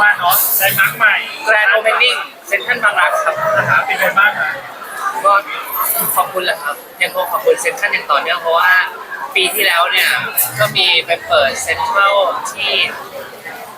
ว่าเนาะได้มาร์กใหม่แกรนด์โอเพนนิ่งเซ็นทรัลบางรักครับนะครับเป็นไงบ้างคะก็ขอบคุณแหละครับ ยังคงขอบคุณเซ็นทรัลอย่างต่อเนื่องเพราะว่าปีที่แล้วเนี่ยก็มีไปเปิดเซ็นทรัลที่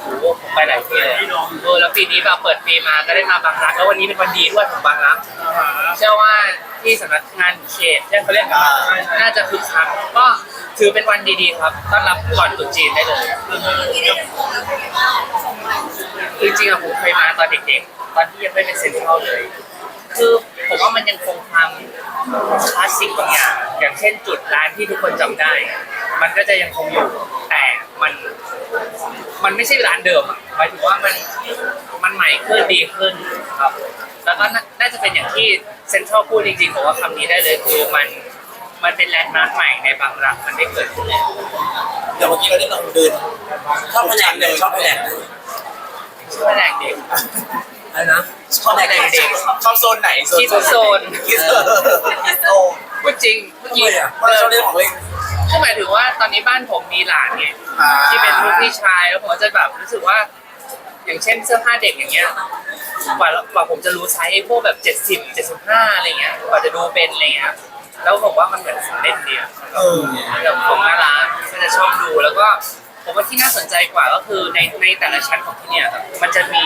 โอ้โหผมไปหลายที่เลยเออแล้วปีนี้แบบเปิดปีมาก็ได้มาบางรักแล้ววันนี้เป็นวันดีด้วยของบางรักอ่าฮะเชื่อว่า ที่สำนักงานเขตที่เขาเรียกกันน่าจะคึกคักก็ถือเป็นวันดีๆครับต้อนรับก่อนตรุษจีนได้เลยคือจริงๆอะผมเคยมาตอนเด็กๆ ตอนที่ยังไม่เป็นเซ็นทรัลเลย คือผมว่ามันยังคงความคลาสสิกบางอย่างอย่างเช่นจุดร้านที่ทุกคนจำได้ มันก็จะยังคงอยู่แต่มัน มันไม่ใช่ร้านเดิมอะหมายถึงว่ามันมันใหม่ขึ้นดีขึ้นครับ แล้วก็น่าน่าจะเป็นอย่างที่ เซ็นทรัลพูดจริงๆผมว่าคำนี้ได้เลยคือมันมันเป็นแลนด์มาร์คใหม่ในบางรักมันได้เกิดขึ้นแล้วเดี๋ยวเมื่อกี้เราได้ลองเดินชอบแผนกไหนชอบแผนกไหนชื่อแผนกเด็กอะไรนะชอบแผนกเด็กชอบโซนไหนคิดโซนคิดโซนคิดโซนพูดจริงเมื่อทำกี้ไมอะเพราะเราชอบเล่นของตัวเองก็หมายถึงว่าตอนนี้บ้านผมมีหลานไงอ่าที่เป็นลูกพี่ชายแล้วผมก็จะแบบรู้สึกว่า อย่างเช่นเสื้อผ้าเด็กอย่างเงี้ยกว่ากว่าผมจะรู้ไซส์ไอ้พวกแบบเจ็ดสิบเจ็ดสิบห้าอะไรเงี้ยกว่าจะดูเป็นอะไรเงี้ยแล้วผมว่ามันเหมือนของเล่นเดียวเออแบบของน่ารักก็จะชอบดูแล้วก็ผมว่าที่น่าสนใจกว่าก็คือในในแต่ละชั้นของที่เนี่ยครับมันจะมี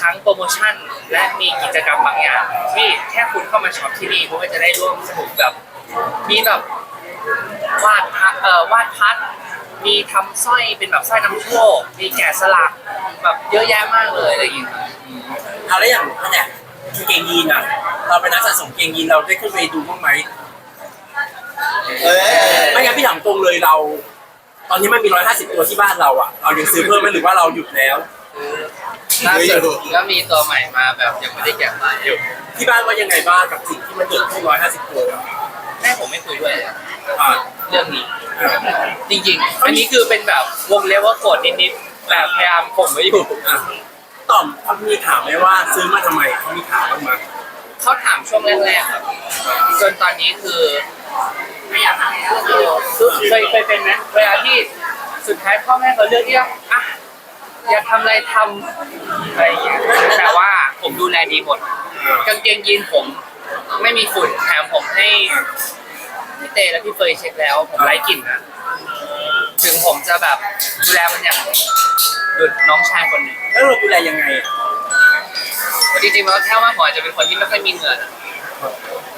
ทั้งโปรโมชั่น และมีกิจกรรมบางอย่าง ที่แค่คุณเข้ามาช็อปที่นี่คุณก็จะได้ร่วมสนุกกับมีแบบวาดพัดเอ่อวาดพัด มีทำสร้อยเป็นแบบสร้อยน้ำโชคมีแกะสลักแบบเยอะแยะมากเลยอะไรอย่างเงี้ยครับเอาแล้วอย่างแผนกกางเกงยีนอะ เราเป็นนักสะสมเกงยีนเราได้ขึ้นไปดูบ้างไหมไม่งั้นพี่ถามตรงเลยเรา ตอนนี้มันมีร้อยห้าสิบตัวที่บ้านเราอะเรายังซื้อเพิ่มไหมหรือว่าเราหยุดแล้ว ล่าสุดก็มีตัวใหม่มาแบบยังไม่ได้แกะมาอยู่ที่บ้านว่ายังไงบ้างกับสิ่งที่มันเกิดขึ้นร้อยห้าสิบตัวอะ แม่ผมไม่คุยด้วยเลย อ่า เรื่องนี้ อ่า จริงๆ อันนี้คือเป็นแบบวงเล็บว่าโกรธนิดๆแบบพยายามข่มไว้อยู่อะต่อมเขามีถามไหมว่าซื้อมาทำไมเขามีถามบ้างไหมเขาถามช่วงแรกๆครับจนตอนนี้คือไม่อยากถามคือเคยเคยเป็นไหมเวลาที่สุดท้ายพ่อแม่เขาเลือกที่ว่าอะอยากทำอะไรทำอะไรอย่างเงี้ยแต่ว่าผมดูแลดีหมดกางเกงยีนผมไม่มีฝุ่นแถมผมให้พี่เตและพี่เฟยเช็คแล้วผมไร้กลิ่นนะ ถึงผมจะแบบดูแลมันอย่างดุดน้องชายคนหนึ่งแล้วเราดูแลยังไงอะจริงๆมันก็แค่ว่าผมอาจจะเป็นคนที่ไม่ค่อยมีเหงื่อนะ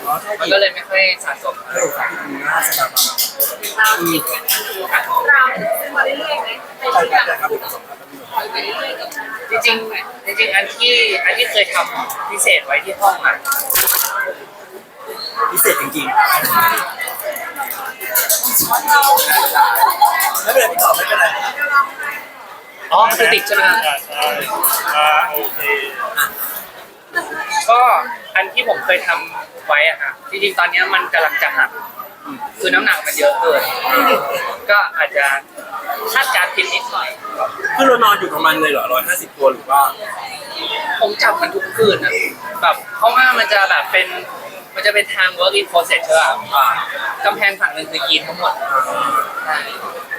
อ๋อใช่มันดิก็เลยไม่ค่อยสะสมเออครับดูหน้าสถาบันอืมเราซื้อมาเรื่อยๆไหมเป็นใช่ที่คแบรับบครับครับไปเรื่อยๆกับจริงๆจริงๆอันที่อันที่เคยทำพิเศษไว้ที่ห้องอะพิเศษจริงๆ ไม่เป็นไรพี่ตอบไม่เป็นไรอ๋อคือติดใช่ไหมครับอ่าใช่อ่าโอเคก็อันที่ผมเคยทำไว้อะครับจริงๆตอนเนี้ยมันกำลังจะหักคือน้ำหนักมันเยอะเกินก็อาจจะคาดการณ์ผิดนิดหน่อย คือเรานอนอยู่กับมันเลยเหรอร้อยห้าสิบตัวหรือว่าผมจับมันทุกคืนนะแบบเพราะว่ามันจะแบบเป็น มันจะเป็นทาง work in process ใช่ป่ะอ่ากำแพงฝั่งหนึ่งคือยีนทั้งหมดใช่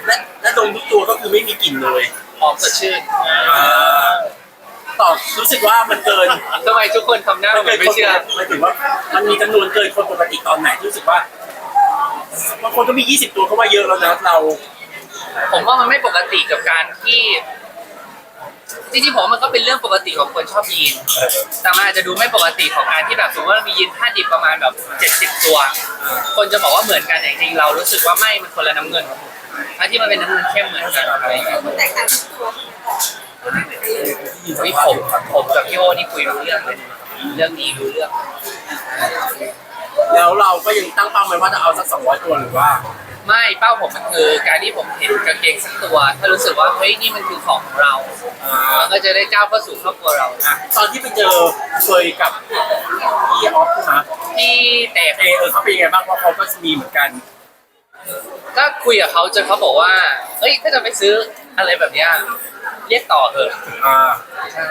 และและดมทุกตัวก็คือไม่มีกลิ่นเลยหอมสดชื่นอ่าตอบรู้สึกว่ามันเกินทำไมทุกคนทำหน้าเหมือนไม่เชื่อหมายถึงว่า มันมีจำนวนเกินคนปกติตอนไหนที่รู้สึกว่าบางคนก็มียี่สิบตัวก็ว่าเยอะแล้วนะเรา ผมว่ามันไม่ปกติกับการที่ จริงๆผมว่ามันก็เป็นเรื่องปกติของคนชอบยีน แต่มันอาจจะดูไม่ปกติของการที่แบบสมมติว่ามียีนผ้าดิบประมาณแบบเจ็ดสิบตัว คนจะบอกว่าเหมือนกันแต่จริงๆเรารู้สึกว่าไม่มันคนละน้ำเงินอันที่มันเป็นน้ำเงินเข้มเหมือนกันอะไรอย่างเงี้ยแตกต่างทุกตัวมันไม่เหมือนกันเลยเฮ้ยผมผมกับพี่โอนี่คุยรู้เรื่องเลยเรื่องนี้รู้เรื่อง แล้วเราก็ยังตั้งเป้าไว้ว่าจะเอาสักสองร้อยตัวหรือว่า ไม่เป้าผมมันคือการที่ผมเห็นกางเกงสักตัว ถ้ารู้สึกว่าเฮ้ยนี่มันคือของของเราอ่ามันก็จะได้ก้าวเข้าสู่ครอบครัวเราอะตอนที่ไปเจอเคยกับพี่ออฟใช่ไหมพี่เต๋เออเออเขาเป็นยังไงบ้างเพราะเขาก็มีเหมือนกัน ก็คุยกับเขาจนเขาบอกว่าเฮ้ยถ้าจะไปซื้ออะไรแบบเนี้ยเรียกต่อเถอะอ่าใช่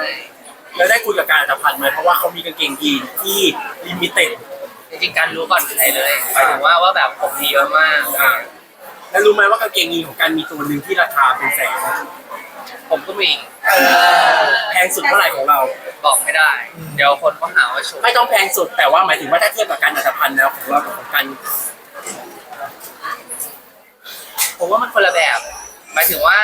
แล้วได้คุยกับการจัดพันธ์ไหมเพราะว่าเขามีกางเกงยีนที่ลิมิเต็ดจ ริงๆการรู้ก่อนใครเลยหมายถึงว่าว่าแบบผมมีเยอะมาก อ่าแล้วรู้ไหมว่ากางเกงยีนของการมีตัวหนึ่งที่ราคาเป็นแสนผมก็มีแพงสุดเท่าไหร่ของเรา บอกไม่ได้ เดี๋ยวคนก็หาว่าชมไม่ต้องแพงสุดแต่ว่าหมายถึงว่าถ้าเทียบกับการอัตภัณฑ์แล้วของเรากับของกันผมว่ามันคนละแบบ หมายถึงว่า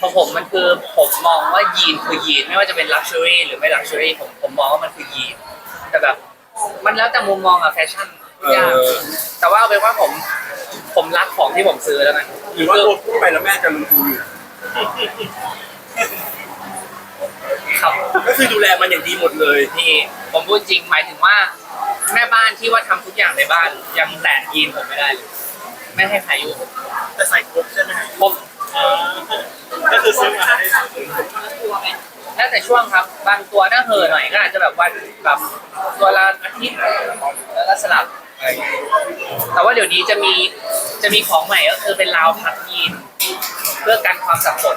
ของผมมันคือผมมองว่ายีนคือยีนไม่ว่าจะเป็นลักชัวรี่หรือไม่ลักชัวรี่ผมผมมองว่ามันคือยีนแต่แบบ มันแล้วแต่มุมมองอะแฟชั่นทุกอย่างแต่ว่าเอาเป็นว่าผม ผมรักของที่ผมซื้อแล้วนะหรือว่าตัวพูดไปแล้วแม่จะรู้อยู่ครับก็คือดูแลมันอย่างดีหมดเลยนี่ผมพูดจริงหมายถึงว่า แม่บ้านที่ว่าทำทุกอย่างในบ้านยังแตะยีนผมไม่ได้เลยไม่ให้ใครยุ่งจะใส่ครบใช่ไหมผมเออก็คือซื้อมาให้ตัวไหมแล้วแต่ช่วงครับ บางตัวถ้าเห่อะหน่อยก็อาจจะแบบวันแบบ ตัวละอาทิตย์แล้วก็สลับอะไรอย่างเงี้ยแต่ว่าเดี๋ยวนี้จะมีจะมีของใหม่ก็คือเป็นราวพักยีนเพื่อกันความสับสน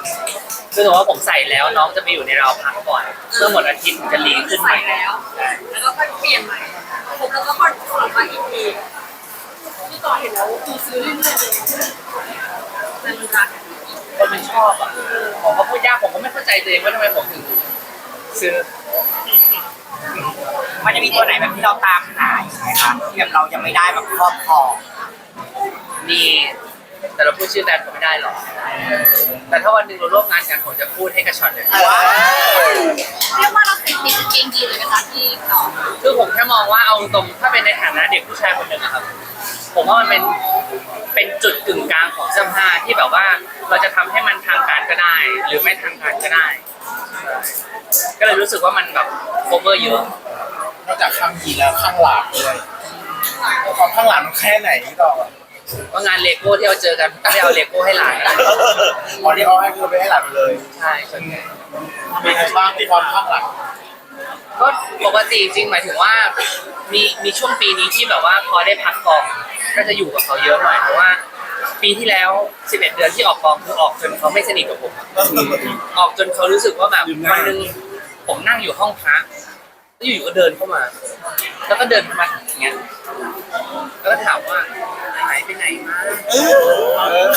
คือถือว่าผมใส่แล้วน้องจะไปอยู่ในราวพักก่อนเมื่อหมดอาทิตย์จะลีขึ้นใหใส่ม่แล้ว แล้วก็ค่อยเปลี่ยนใหม่ผมแล้วก็ค่อยกลับมาอีกทีที่ต่อเห็นแล้วคือซื้อเรื่อยๆเลยเป็นรักคนมันชอบอะผมก็พูดยากผมก็ไม่เข้าใจตัวเองว่าทำไมผมถึงซื้อ มันจะมีตัวไหนแบบที่เราตามหาอยู่ไหมคะที่แบบเรายังไม่ได้แบบครอบครองมีแต่เราพูดชื่อแบรนด์ผมไม่ได้หรอก แต่ถ้าวันหนึ่งเราร่วมงานกันผมจะพูดให้กระชอนเลยว้าวเรียกว่าเราติดติดเกงยีนเลยนะคะที่ต่อคือผมแค่มองว่าเอาตรงถ้าเป็นในฐานะเด็กผู้ชายคนหนึ่งอะครับ ผมว่ามันเป็นเป็นจุดกึ่งกลางของเสื้อผ้าที่แบบว่าเราจะทำให้มันทางการก็ได้ หรือไม่ทางการก็ได้ ก็เลยรู้สึกว่ามันแบบโคเวอร์เยอะนอกจากข้างยีแล้วข้างหลังด้วยความข้างหลังมันแค่ไหนต่อว่างานเลโก้ที่เราเจอกันก็ได้เอาเลโก้ให้หลานตอนที่เขาให้คือไปให้หลังเลยใช่ส่วนใหญ่มีไงบ้างที่ความข้างหลังก็ปกติจริงหมายถึงว่ามีมีช่วงปีนี้ที่แบบว่าพอได้พักกองก็จะอยู่กับเขาเยอะหน่อยเพราะว่า ปีที่แล้ว 11 เดือนที่ออกกองคือออกจนเขาไม่สนิทกับผมอะออกจนเขารู้สึกว่าแบบวันหนึงผมนั่งอยู่ห้องพระแล้วอยู่ๆก็เดินเข้ามา แล้วก็เดินมาอย่างเงี้ยแล้วก็ถามว่าหายไปไหนมา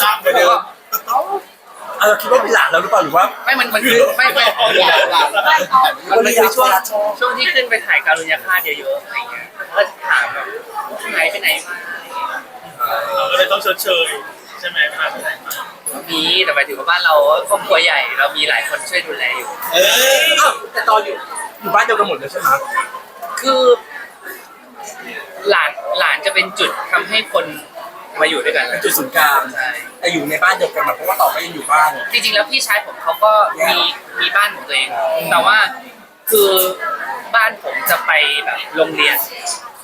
ข้ามไปเดิมเอ้าเออคิดว่าเป็นหลานเราหรือเปล่าหรือว่าไม่มันมันคือไม่ไม่หลานได้ต่อมันมันคือช่วงช่วงที่ขึ้นไปถ่ายการุญยฆาตเยอะๆอะไรเงี้ยก็ถามแบบหายไปไหนมาอะไร เงี้ยเราก็เลยต้องชดเชยใช่ไหมหายไปไหนมามีแต่หมายถึงว่าบ้านเราครอบครัวใหญ่เรามีหลายคนช่วยดูแลอยู่ เอออ้าวแต่ตอนอยู่อยู่บ้านเดียวกันหมดเลยใช่ไหมคือหลานหลานจะเป็นจุดทำให้คนมาอยู่ด้วยกันเป็นจุดศูนย์กลางใช่แต่อยู่ในบ้านเดียวกันแบบเพราะว่าต่อไปยังอยู่บ้าน จริงๆแล้วพี่ชายผมเขาก็มีมีบ้านของตัวเอง แต่ว่าคือบ้านผมจะไปแบบโรงเรียน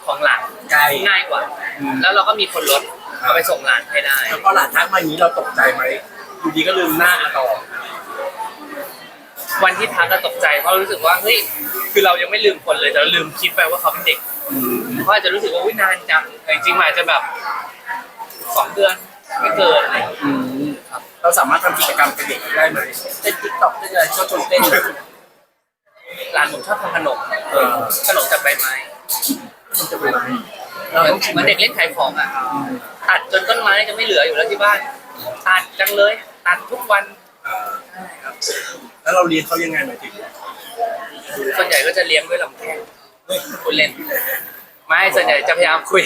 ของหลานไกล ง่ายกว่า อืม แล้วเราก็มีคนรถ เอาไปส่งหลานให้ได้แล้วพอหลานทักมาอย่างนี้เราตกใจไหมอยู่ดีก็ลืมหน้าอาต่อวันที่ทักก็ตกใจเพราะรู้สึกว่าเฮ้ยคือเรายังไม่ลืมคนเลยแต่เราลืมคิดไปว่าเขาเป็นเด็กอืมเขาอาจจะรู้สึกว่าอุ้ยนานจังแต่จริงๆมันอาจจะแบบสองเดือนไม่เกินอะไรอย่างเงี้ยอืมครับเราสามารถทำกิจกรรมกับเด็กได้ไหมเต้นติ๊กต็อกเต้นอะไรชอบชวนเต้นหลานผมชอบทำขนมเออขนมจากใบไม้มันจะเป็นอะไร เหเรามือนต้องชิมเหมือนเด็กเล่นขายของอะตัดจนต้นไม้จะไม่เหลืออยู่แล้วที่บ้านตัดจังเลยตัดทุกวันอ่าแล้วเราเรียนเขายังไงหมายถึงส่วนใหญ่ก็จะเลี้ยงด้วยลำแข้งคุณเล่นไม่ส่วนใหญ่จะพยายามคุย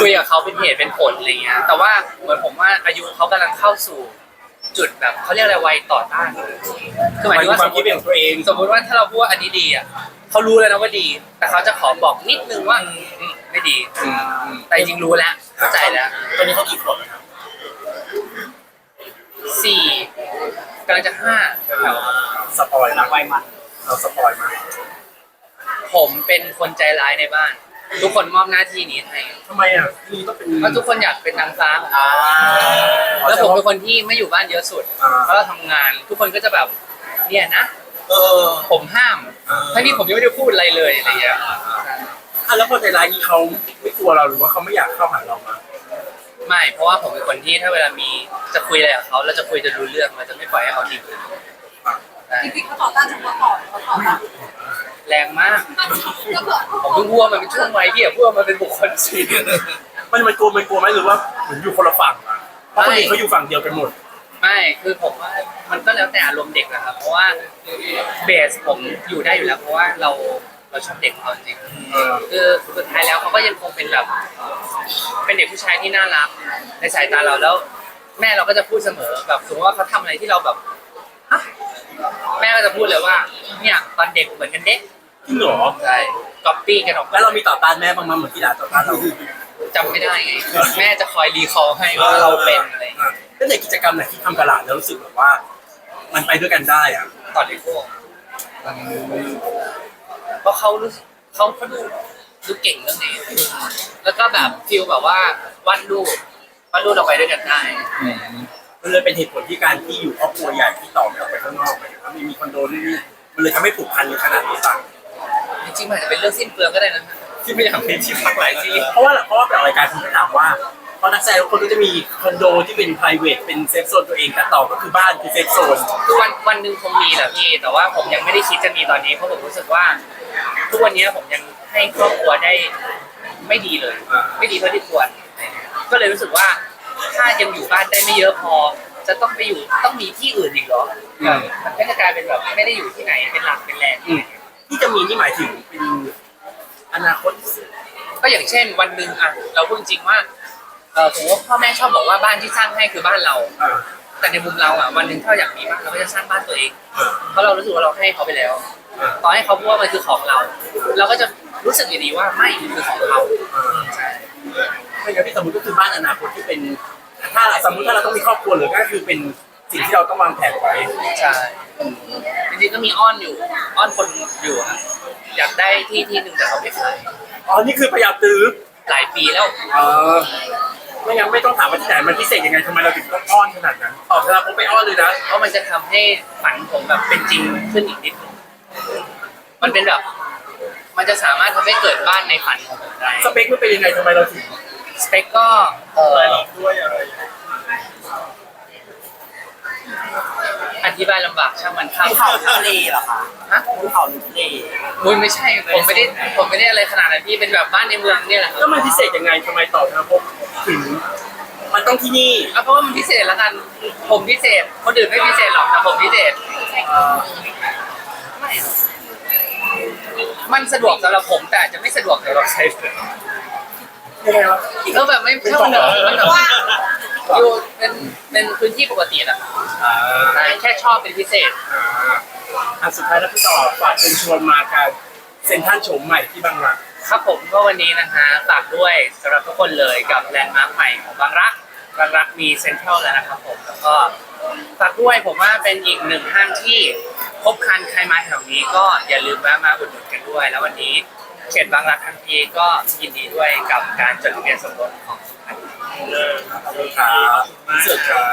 คุยกับเขาเป็นเหตุเป็นผลอะไรเงี้ยแต่ว่าเหมือนผมว่าอายุเขากำลังเข้าสู่จุดแบบเขาเรียกอะไรวัยต่อต้านคือหมายถึงว่าคสวามมมคิดติเป็นของตัวเอง สมมติว่าถ้าเราพูดว่าอันนี้ดีอะ เขารู้แล้วนะว่าดี แต่เขาจะขอบอกนิดนึงว่าอืมไม่ดี อืมอืมแต่จริงๆรู้แล้วเข้าใจแล้วตอนนี้เขากี่ขวบแล้วครับสี่กำลังจะห้าแถวสปอยนะไวมันเราสปอยมาๆผมเป็นคนใจร้ายในบ้าน ทุกคนมอบหน้าที่นี้ให้ทำไมอะนี่ต้องเป็นเพราะทุกคนอยากเป็นนางฟ้าอ่าแล้วผมเป็นคนที่ไม่อยู่บ้านเยอะสุด อ่าเพราะเราทำงานทุกคนก็จะแบบเนี่ยนะ เออผมห้ามอ่าทั้งที่ผมยังไม่ได้พูดอะไรเลยอะไรอย่างเงี้ยอะแล้วพอใจร้ายนี้เขาไม่กลัวเราหรือว่าเขาไม่อยากเข้าหาเรามาไม่เพราะว่าผมเป็นคนที่ถ้าเวลามีจะคุยอะไรกับเขาเราจะคุยจะรู้เรื่องเราจะไม่ปล่อยให้เขาหนีอะใช่จริงๆเขาต่อต้านจากเมื่อก่อนเขาต่อต้านแรงมากก็เผื่อผมเพิ่งพูดว่ามันเป็นช่วงวัยที่อย่าพูดว่ามันเป็นบุคคลสี่มันมันกลัวมันกลัวไหมหรือว่าเหมือนอยู่คนละฝั่งอะเพราะคนอื่นเขาอยู่ฝั่งเดียวกันหมด ไม่คือผมว่ามันก็แล้วแต่อารมณ์เด็กนะครับ เพราะว่าเบสผมอยู่ได้อยู่แล้ว เพราะว่าเราเราชอบเด็กเขาจริงๆคือสุดท้ายแล้วเขาก็ยังคงเป็นแบบ เป็นเด็กผู้ชายที่น่ารัก ในสายตาเราแล้ว แม่เราก็จะพูดเสมอแบบสมมติว่าเขาทำอะไรที่เราแบบฮะแม่ก็จะพูดเลยว่า เนี่ยตอนเด็กเหมือนกันเด็กจริงเหรอใช่ก๊อปปี้กันออกแล้วเรามีต่อต้านแม่บ้างมั้ยเหมือนที่ด่าต่อต้านเราจำไม่ได้ไงแม่จะคอยรีคอลให้ว่าเราเป็นอะไรอย่างเงี้ย แล้วในกิจกรรมไหนที่ทำกระหลาดแล้วรู้สึกแบบว่า มันไปด้วยกันได้อะตอนเลโก้เพราะเขารู้สึกเขาเขาดูดูเก่งเรื่องนี้ แล้วก็แบบฟิลแบบว่าวาดรูปวาดรูปเราไปด้วยกันได้ มันเลยเป็นเหตุผลที่การที่อยู่ครอบครัวใหญ่ที่ต่อไม่ออกไปข้างนอกไปแล้วมีมีคอนโดนี่นี่มันเลยทำให้ผูกพันกันขนาดนี้ป่ะจริงๆมันอาจจะเป็นเรื่องสิ้นเปลืองก็ได้นะที่ไม่อยากเป็นที่พักหลายที่เพราะว่าเพราะว่าแบบรายการคุณก็ถามว่าเพ ราะนักแสดงทุกคนก็จะมีคอนโดที่เป็น p r i v a t เป็นเซฟโซนตัวเองแต่ต่อก็คือบ้านคือเซฟโซนคือวันวันหนึ่งคงมีแหละพี่แต่ว่าผมยังไม่ได้คิดจะมีตอนนี้เพราะผมรู้สึกว่า ทุกวันนี้ผมยังให้ครอบครัวได้ไม่ดีเลย ไม่ดีเท่าที่ควร ก็เลยรู้สึกว่าถ้ายังอยู่บ้านได้ไม่เยอะพอ จะต้องไปอยู่ต้องมีที่อื่นอีกเหรอแบบมันก็จะกลายเป็นแบบไม่ได้อยู่ที่ไหนเป็นหลักเป็นแหล่งอืมที่จะมีนี่หมายถึงเป็นอนาคตก็อย่างเช่นวันหนึ่งอะเราพูดจริงว่า เออผมว่าพ่อแม่ชอบบอกว่าบ้านที่สร้างให้คือบ้านเรา อ่าแต่ในมุมเราอะวันหนึ่งถ้าเราอยากมีบ้านเราก็จะสร้างบ้านตัวเอง อ่า เพราะเรารู้สึกว่าเราให้เขาไปแล้ว อ่า ต่อให้เขาพูดว่ามันคือของเรา เราก็จะรู้สึกอยู่ดีว่าไม่มันคือของเขาอ่าไม่งั้นพี่สมมติก็คือบ้านอนาคตที่เป็นถ้าสมมติถ้าเราต้องมีครอบครัวเลยก็คือเป็นสิ่งที่เราต้องวางแผนไว้ใช่จริงๆก็มีอ้อนอยู่ อ้อนคนอยู่อะอยากได้ที่ที่หนึ่งแต่เขาไม่ขายอ๋อนี่คือพยายามตื้อหลายปีแล้ว เออ ไม่งั้นไม่ต้องถามว่าที่ไหนมันพิเศษยังไงทำไมเราถึงต้องอ้อนขนาดนั้นตอบเวลาผมไปอ้อนเลยนะเพราะมันจะทำให้ฝันผมแบบเป็นจริงขึ้นอีกนิดนึงมันเป็นแบบ มันจะสามารถทำให้เกิดบ้านในฝันของผมได้สเปคมันเป็นยังไงทำไมเราถึงสเปคก็เออด้วยอะไรอธิบายลำบากช่างมันครับภูเขาหรือทะเลเหรอคะฮะภูเขาหรือทะเลมุยไม่ใช่ผมไม่ได้ผมไม่ได้อะไรขนาดนั้นพี่เป็นแบบบ้านในเมืองเนี่ยแหละครับ แล้วมันพิเศษยังไงทำไมตอบนะผม ถึง มันต้องที่นี่เอาเพราะว่ามันพิเศษแล้วกัน ผมพิเศษ คนอื่นไม่พิเศษหรอกแต่ผมพิเศษไม่อะมันสะดวกสำหรับผมแต่อาจจะไม่สะดวกสำหรับใครยังไงวะ ก็แบบไม่ถ้ามันแบบมันแบบอยู่เป็นเป็นพื้นที่ปกติอะอ่าแค่ชอบเป็นพิเศษอ่าอันสุดท้ายแล้วพี่ต่อฝากเชิญชวนมาการเซ็นทรัลโฉมใหม่ที่บางหลัก ครับผมก็วันนี้นะฮะฝากด้วยสำหรับทุกคนเลยกับแลนด์มาร์คใหม่ของบางรักบางรักมีเซ็นทรัลแล้วนะครับผมแล้วก็ฝากด้วยผมว่าเป็นอีกหนึ่งห้างที่ครบครันใครมาแถวนี้ก็อย่าลืมแวะมาอุดหนุนกันด้วย แล้ววันนี้เขตบางรักทั้งทีก็ยินดีด้วยกับการจดทะเบียนสมรสของทุกท่านขอบคุณครับเสิร์ฟครับ